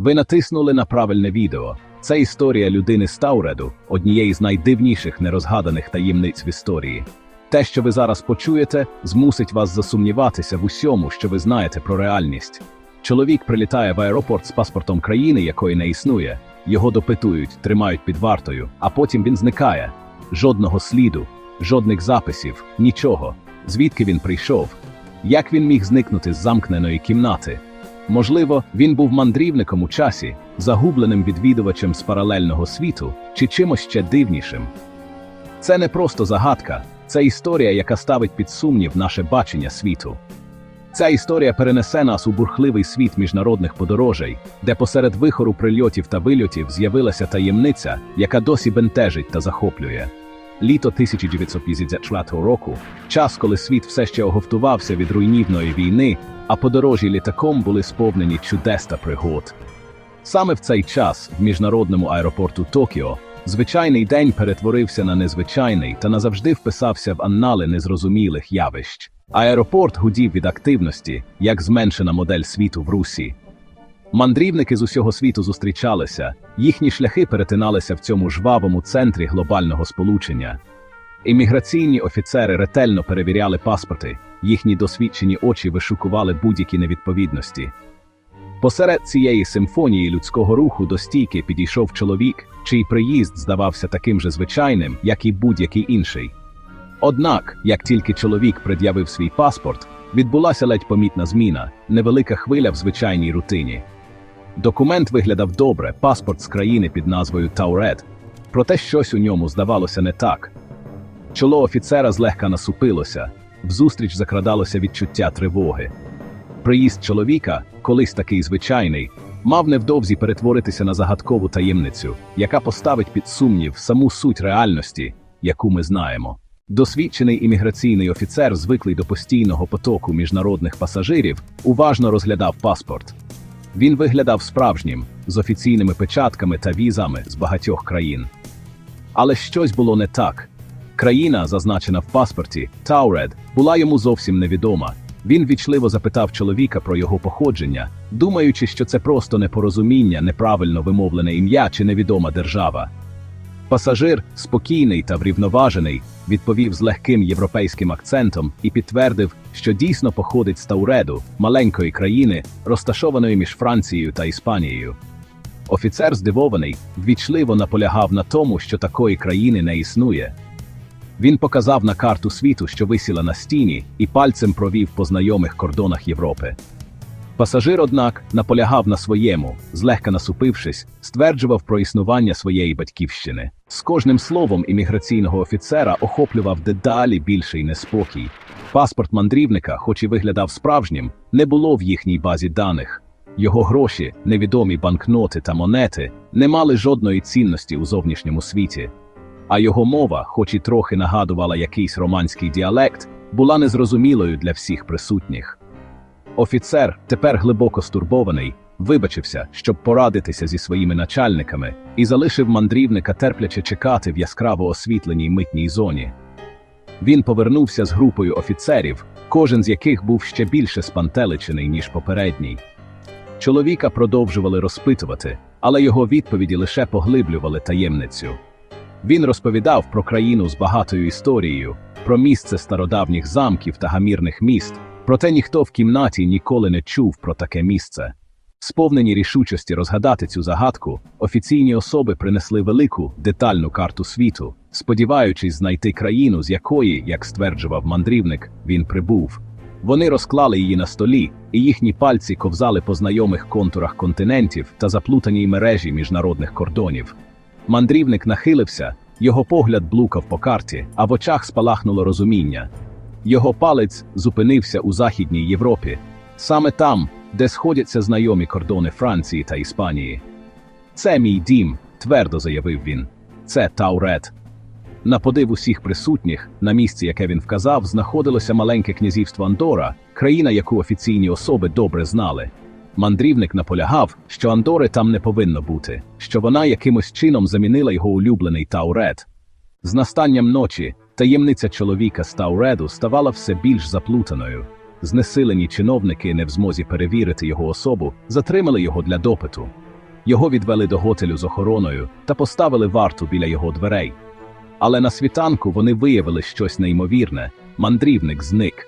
Ви натиснули на правильне відео. Це історія людини з Тауреду, однієї з найдивніших нерозгаданих таємниць в історії. Те, що ви зараз почуєте, змусить вас засумніватися в усьому, що ви знаєте про реальність. Чоловік прилітає в аеропорт з паспортом країни, якої не існує. Його допитують, тримають під вартою, а потім він зникає. Жодного сліду, жодних записів, нічого. Звідки він прийшов? Як він міг зникнути з замкненої кімнати? Можливо, він був мандрівником у часі, загубленим відвідувачем з паралельного світу чи чимось ще дивнішим. Це не просто загадка, це історія, яка ставить під сумнів наше бачення світу. Ця історія перенесе нас у бурхливий світ міжнародних подорожей, де посеред вихору прильотів та вильотів з'явилася таємниця, яка досі бентежить та захоплює. Літо 1954 року, час, коли світ все ще оговтувався від руйнівної війни, а подорожі літаком були сповнені чудес та пригод. Саме в цей час в міжнародному аеропорту Токіо звичайний день перетворився на незвичайний та назавжди вписався в аннали незрозумілих явищ. Аеропорт гудів від активності, як зменшена модель світу в Русі. Мандрівники з усього світу зустрічалися, їхні шляхи перетиналися в цьому жвавому центрі глобального сполучення. Імміграційні офіцери ретельно перевіряли паспорти, їхні досвідчені очі вишукували будь-які невідповідності. Посеред цієї симфонії людського руху до стійки підійшов чоловік, чий приїзд здавався таким же звичайним, як і будь-який інший. Однак, як тільки чоловік пред'явив свій паспорт, відбулася ледь помітна зміна, невелика хвиля в звичайній рутині. Документ виглядав добре, паспорт з країни під назвою Таурет, проте щось у ньому здавалося не так. Чоло офіцера злегка насупилося, взустріч закрадалося відчуття тривоги. Приїзд чоловіка, колись такий звичайний, мав невдовзі перетворитися на загадкову таємницю, яка поставить під сумнів саму суть реальності, яку ми знаємо. Досвідчений імміграційний офіцер, звиклий до постійного потоку міжнародних пасажирів, уважно розглядав паспорт. Він виглядав справжнім, з офіційними печатками та візами з багатьох країн. Але щось було не так. Країна, зазначена в паспорті, Тауред, була йому зовсім невідома. Він вічливо запитав чоловіка про його походження, думаючи, що це просто непорозуміння, неправильно вимовлене ім'я чи невідома держава. Пасажир, спокійний та врівноважений, відповів з легким європейським акцентом і підтвердив, що дійсно походить з Тауреду, маленької країни, розташованої між Францією та Іспанією. Офіцер, здивований, ввічливо наполягав на тому, що такої країни не існує. Він показав на карту світу, що висіла на стіні, і пальцем провів по знайомих кордонах Європи. Пасажир, однак, наполягав на своєму, злегка насупившись, стверджував про існування своєї батьківщини. З кожним словом імміграційного офіцера охоплював дедалі більший неспокій. Паспорт мандрівника, хоч і виглядав справжнім, не було в їхній базі даних. Його гроші, невідомі банкноти та монети, не мали жодної цінності у зовнішньому світі. А його мова, хоч і трохи нагадувала якийсь романський діалект, була незрозумілою для всіх присутніх. Офіцер, тепер глибоко стурбований, вибачився, щоб порадитися зі своїми начальниками, і залишив мандрівника терпляче чекати в яскраво освітленій митній зоні. Він повернувся з групою офіцерів, кожен з яких був ще більше спантеличений, ніж попередній. Чоловіка продовжували розпитувати, але його відповіді лише поглиблювали таємницю. Він розповідав про країну з багатою історією, про місце стародавніх замків та гамірних міст, проте ніхто в кімнаті ніколи не чув про таке місце. Сповнені рішучості розгадати цю загадку, офіційні особи принесли велику, детальну карту світу, сподіваючись знайти країну, з якої, як стверджував мандрівник, він прибув. Вони розклали її на столі, і їхні пальці ковзали по знайомих контурах континентів та заплутаній мережі міжнародних кордонів. Мандрівник нахилився, його погляд блукав по карті, а в очах спалахнуло розуміння. Його палець зупинився у Західній Європі, саме там, де сходяться знайомі кордони Франції та Іспанії. Це мій дім, твердо заявив він. Це Таурет. На подив усіх присутніх, на місці, яке він вказав, знаходилося маленьке князівство Андора, країна, яку офіційні особи добре знали. Мандрівник наполягав, що Андори там не повинно бути, що вона якимось чином замінила його улюблений Таурет. З настанням ночі таємниця чоловіка з Тауреду ставала все більш заплутаною. Знесилені чиновники, не в змозі перевірити його особу, затримали його для допиту. Його відвели до готелю з охороною та поставили варту біля його дверей. Але на світанку вони виявили щось неймовірне мандрівник зник.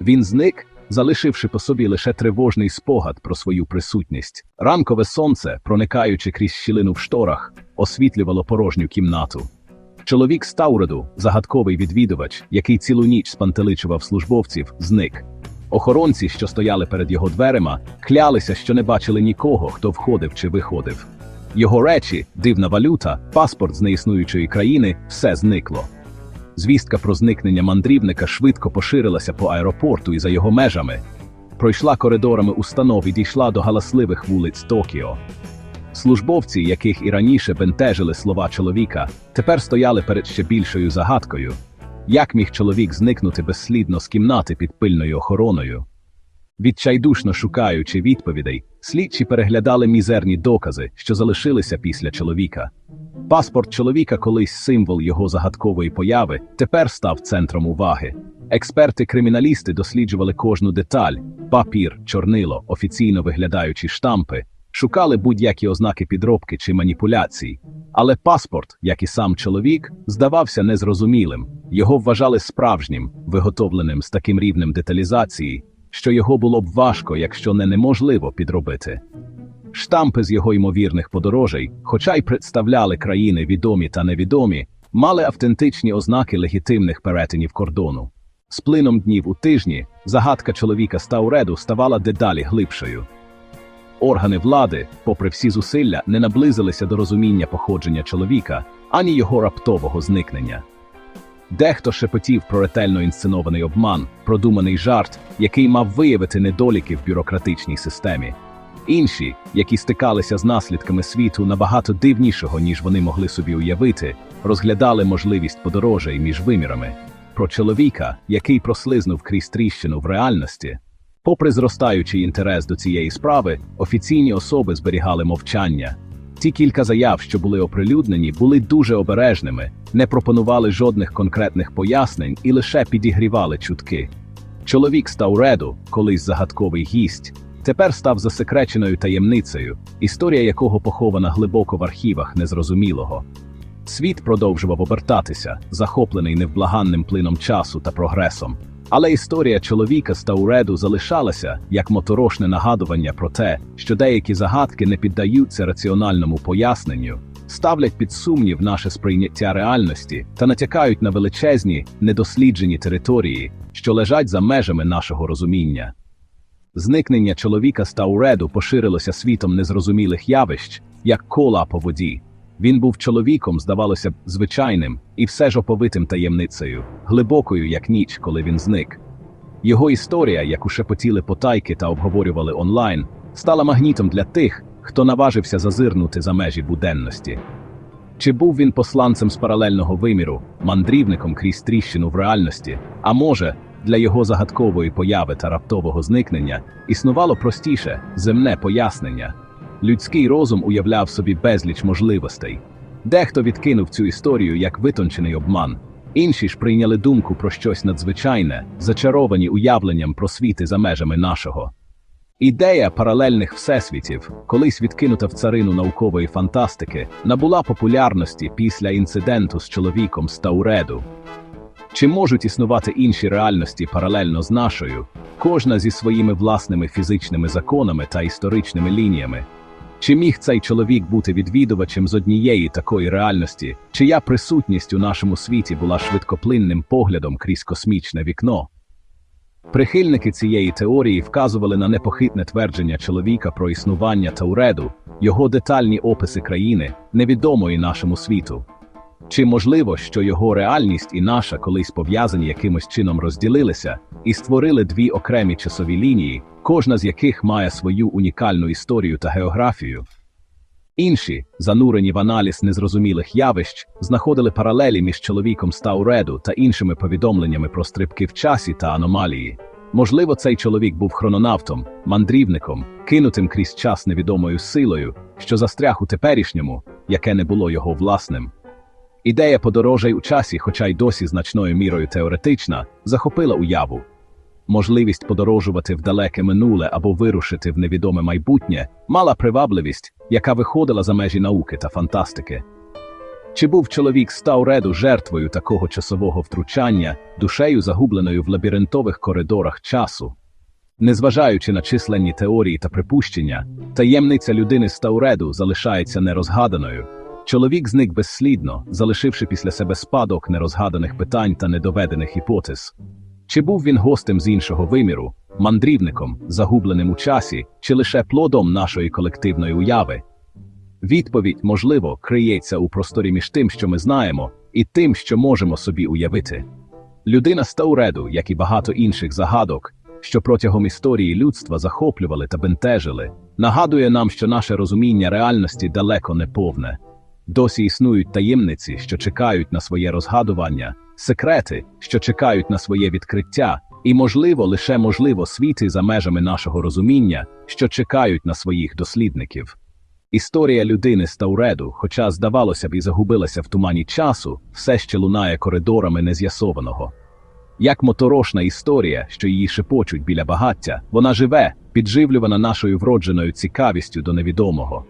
Він зник, залишивши по собі лише тривожний спогад про свою присутність. Ранкове сонце, проникаючи крізь щілину в шторах, освітлювало порожню кімнату. Чоловік з Тауреду, загадковий відвідувач, який цілу ніч спантеличував службовців, зник. Охоронці, що стояли перед його дверима, клялися, що не бачили нікого, хто входив чи виходив. Його речі, дивна валюта, паспорт з неіснуючої країни все зникло. Звістка про зникнення мандрівника швидко поширилася по аеропорту і за його межами. Пройшла коридорами установ і дійшла до галасливих вулиць Токіо. Службовці, яких і раніше бентежили слова чоловіка, тепер стояли перед ще більшою загадкою. Як міг чоловік зникнути безслідно з кімнати під пильною охороною? Відчайдушно шукаючи відповідей, слідчі переглядали мізерні докази, що залишилися після чоловіка. Паспорт чоловіка, колись символ його загадкової появи, тепер став центром уваги. Експерти-криміналісти досліджували кожну деталь: папір, чорнило, офіційно виглядаючі штампи, шукали будь-які ознаки підробки чи маніпуляцій. Але паспорт, як і сам чоловік, здавався незрозумілим. Його вважали справжнім, виготовленим з таким рівнем деталізації, що його було б важко, якщо не неможливо підробити. Штампи з його ймовірних подорожей, хоча й представляли країни відомі та невідомі, мали автентичні ознаки легітимних перетинів кордону. З плином днів у тижні загадка чоловіка з Тауреду ставала дедалі глибшою. Органи влади, попри всі зусилля, не наблизилися до розуміння походження чоловіка, ані його раптового зникнення. Дехто шепотів про ретельно інсценований обман, продуманий жарт, який мав виявити недоліки в бюрократичній системі. Інші, які стикалися з наслідками світу набагато дивнішого, ніж вони могли собі уявити, розглядали можливість подорожей між вимірами. Про чоловіка, який прослизнув крізь тріщину в реальності. Попри зростаючий інтерес до цієї справи, офіційні особи зберігали мовчання. Ті кілька заяв, що були оприлюднені, були дуже обережними, не пропонували жодних конкретних пояснень і лише підігрівали чутки. Чоловік з Тауреду, колись загадковий гість, тепер став засекреченою таємницею, історія якого похована глибоко в архівах незрозумілого. Світ продовжував обертатися, захоплений невблаганним плином часу та прогресом. Але історія чоловіка з Тауреду залишалася як моторошне нагадування про те, що деякі загадки не піддаються раціональному поясненню, ставлять під сумнів наше сприйняття реальності та натякають на величезні, недосліджені території, що лежать за межами нашого розуміння. Зникнення чоловіка з Тауреду поширилося світом незрозумілих явищ, як кола по воді. Він був чоловіком, здавалося б, звичайним і все ж оповитим таємницею, глибокою, як ніч, коли він зник. Його історія, яку шепотіли потайки та обговорювали онлайн, стала магнітом для тих, хто наважився зазирнути за межі буденності. Чи був він посланцем з паралельного виміру, мандрівником крізь тріщину в реальності, а може, для його загадкової появи та раптового зникнення існувало простіше земне пояснення. Людський розум уявляв собі безліч можливостей. Дехто відкинув цю історію як витончений обман, інші ж прийняли думку про щось надзвичайне, зачаровані уявленням про світи за межами нашого. Ідея паралельних всесвітів, колись відкинута в царину наукової фантастики, набула популярності після інциденту з чоловіком з Тауреду. Чи можуть існувати інші реальності паралельно з нашою, кожна зі своїми власними фізичними законами та історичними лініями? Чи міг цей чоловік бути відвідувачем з однієї такої реальності, чия присутність у нашому світі була швидкоплинним поглядом крізь космічне вікно? Прихильники цієї теорії вказували на непохитне твердження чоловіка про існування Тауреду, його детальні описи країни, невідомої нашому світу. Чи можливо, що його реальність і наша колись пов'язані якимось чином розділилися і створили дві окремі часові лінії, кожна з яких має свою унікальну історію та географію? Інші, занурені в аналіз незрозумілих явищ, знаходили паралелі між чоловіком з Тауреду та іншими повідомленнями про стрибки в часі та аномалії. Можливо, цей чоловік був хрононавтом, мандрівником, кинутим крізь час невідомою силою, що застряг у теперішньому, яке не було його власним. Ідея подорожей у часі, хоча й досі значною мірою теоретична, захопила уяву. можливість подорожувати в далеке минуле або вирушити в невідоме майбутнє, мала привабливість, яка виходила за межі науки та фантастики. Чи був чоловік з Тауреду жертвою такого часового втручання, душею загубленою в лабіринтових коридорах часу? Незважаючи на численні теорії та припущення, таємниця людини з Тауреду залишається нерозгаданою. Чоловік зник безслідно, залишивши після себе спадок нерозгаданих питань та недоведених гіпотез. Чи був він гостем з іншого виміру, мандрівником, загубленим у часі, чи лише плодом нашої колективної уяви? Відповідь, можливо, криється у просторі між тим, що ми знаємо, і тим, що можемо собі уявити. Людина з Тауреду, як і багато інших загадок, що протягом історії людства захоплювали та бентежили, нагадує нам, що наше розуміння реальності далеко не повне. Досі існують таємниці, що чекають на своє розгадування, секрети, що чекають на своє відкриття, і, можливо, лише можливо світи за межами нашого розуміння, що чекають на своїх дослідників. Історія людини з Тауреду, хоча, здавалося б, і загубилася в тумані часу, все ще лунає коридорами нез'ясованого. Як моторошна історія, що її шепочуть біля багаття, вона живе, підживлювана нашою вродженою цікавістю до невідомого.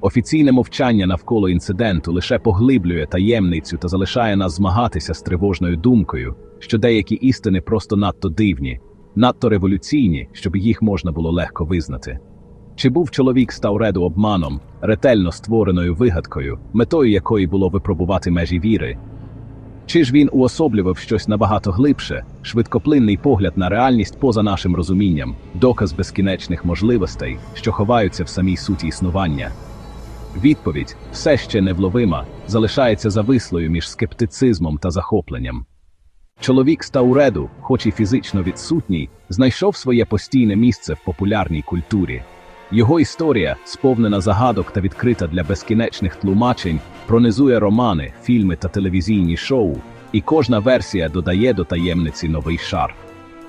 Офіційне мовчання навколо інциденту лише поглиблює таємницю та залишає нас змагатися з тривожною думкою, що деякі істини просто надто дивні, надто революційні, щоб їх можна було легко визнати. Чи був чоловік з Тауреду обманом, ретельно створеною вигадкою, метою якої було випробувати межі віри? Чи ж він уособлював щось набагато глибше, швидкоплинний погляд на реальність поза нашим розумінням, доказ безкінечних можливостей, що ховаються в самій суті існування? Відповідь, все ще невловима, залишається завислою між скептицизмом та захопленням. Чоловік з Тауреду, хоч і фізично відсутній, знайшов своє постійне місце в популярній культурі. Його історія, сповнена загадок та відкрита для безкінечних тлумачень, пронизує романи, фільми та телевізійні шоу, і кожна версія додає до таємниці новий шар.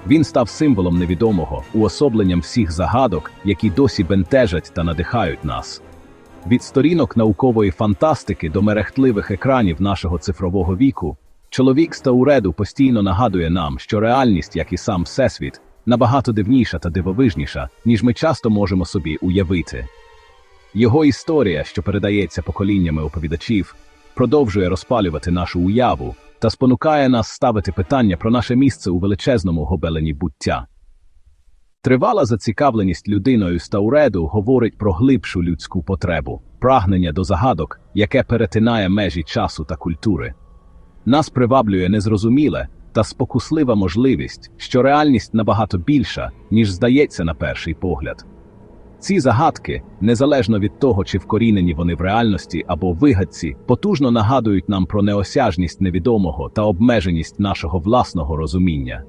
Він став символом невідомого, уособленням всіх загадок, які досі бентежать та надихають нас. Від сторінок наукової фантастики до мерехтливих екранів нашого цифрового віку, чоловік з Тауреду постійно нагадує нам, що реальність, як і сам Всесвіт, набагато дивніша та дивовижніша, ніж ми часто можемо собі уявити. Його історія, що передається поколіннями оповідачів, продовжує розпалювати нашу уяву та спонукає нас ставити питання про наше місце у величезному гобелені буття. Тривала зацікавленість людиною з Тауреду говорить про глибшу людську потребу, прагнення до загадок, яке перетинає межі часу та культури. Нас приваблює незрозуміле та спокуслива можливість, що реальність набагато більша, ніж здається на перший погляд. Ці загадки, незалежно від того, чи вкорінені вони в реальності або вигадці, потужно нагадують нам про неосяжність невідомого та обмеженість нашого власного розуміння.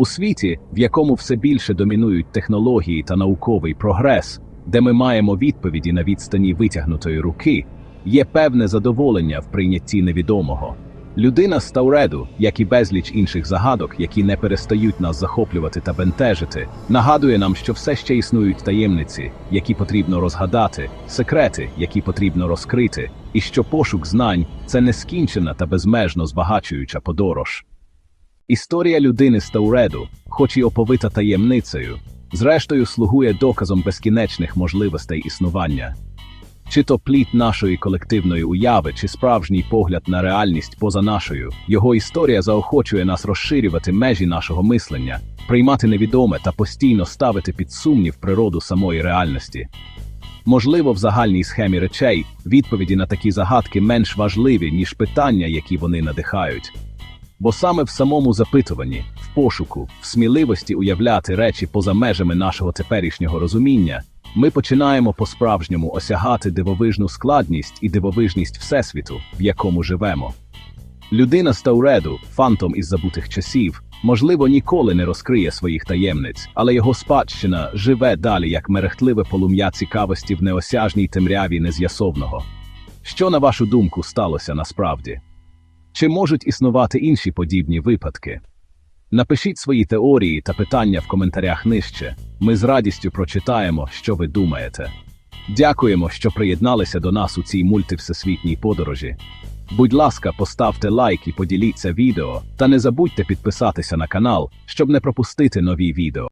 У світі, в якому все більше домінують технології та науковий прогрес, де ми маємо відповіді на відстані витягнутої руки, є певне задоволення в прийнятті невідомого. Людина з Тауреду, як і безліч інших загадок, які не перестають нас захоплювати та бентежити, нагадує нам, що все ще існують таємниці, які потрібно розгадати, секрети, які потрібно розкрити, і що пошук знань це нескінчена та безмежно збагачуюча подорож. Історія людини з Тауреду, хоч і оповита таємницею, зрештою слугує доказом безкінечних можливостей існування. Чи то плід нашої колективної уяви, чи справжній погляд на реальність поза нашою, його історія заохочує нас розширювати межі нашого мислення, приймати невідоме та постійно ставити під сумнів природу самої реальності. Можливо, в загальній схемі речей відповіді на такі загадки менш важливі, ніж питання, які вони надихають. Бо саме в самому запитуванні, в пошуку, в сміливості уявляти речі поза межами нашого теперішнього розуміння, ми починаємо по-справжньому осягати дивовижну складність і дивовижність Всесвіту, в якому живемо. Людина з Тауреду, фантом із забутих часів, можливо, ніколи не розкриє своїх таємниць, але його спадщина живе далі як мерехтливе полум'я цікавості в неосяжній темряві нез'ясовного. Що, на вашу думку, сталося насправді? Чи можуть існувати інші подібні випадки? Напишіть свої теорії та питання в коментарях нижче. Ми з радістю прочитаємо, що ви думаєте. Дякуємо, що приєдналися до нас у цій мультивсесвітній подорожі. Будь ласка, поставте лайк і поділіться відео, та не забудьте підписатися на канал, щоб не пропустити нові відео.